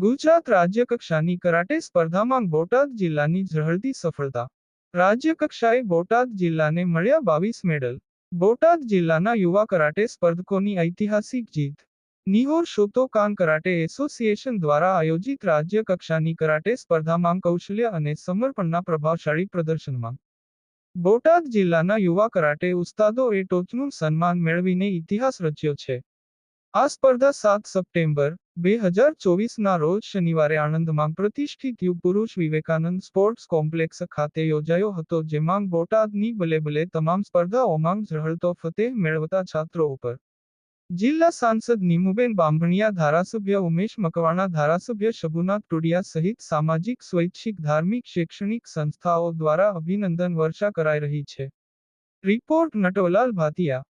ગુજરાત રાજ્ય કક્ષાની કરાટે સ્પર્ધામાં બોટાદ જિલ્લાની ઝળહળતી સફળતા. રાજ્ય કક્ષાએ બોટાદ જિલ્લાને મળ્યા બાવીસ મેડલ. બોટાદ જિલ્લાના યુવા કરાટે સ્પર્ધકોની ઐતિહાસિક જીત. નિહોર શોતોકાન કરાટે એસોસિએશન દ્વારા આયોજિત રાજ્ય કક્ષાની કરાટે સ્પર્ધામાં કૌશલ્ય અને સમર્પણના પ્રભાવશાળી પ્રદર્શનમાં. બોટાદ જિલ્લાના યુવા કરાટે ઉસ્તાદોએ ટોચનું સન્માન મેળવીને ઇતિહાસ રચ્યો છે. આ સ્પર્ધા સાત સપ્ટેમ્બર, બે હજાર ચોવીસના રોજ શનિવારે આણંદમાં પ્રતિષ્ઠિત યુગપુરુષ વિવેકાનંદ સ્પોર્ટ્સ કોમ્પ્લેક્સ ખાતે યોજાયો હતો, જેમાં બોટાદની બલે બલે તમામ સ્પર્ધાઓમાં ઝળહળતો ફતેહ મેળવતા છાત્રો ઉપર. જિલ્લા સાંસદ નીમુબેન બાંભણિયા ધારાસભ્ય ઉમેશ મકવાણા, ધારાસભ્ય શબુનાથ ટુડિયા સહિત સામાજિક, સ્વૈચ્છિક, ધાર્મિક, શૈક્ષણિક સંસ્થાઓ દ્વારા અભિનંદન વર્ષા કરાઈ રહી છે. રિપોર્ટ નટવલાલ ભાતિયા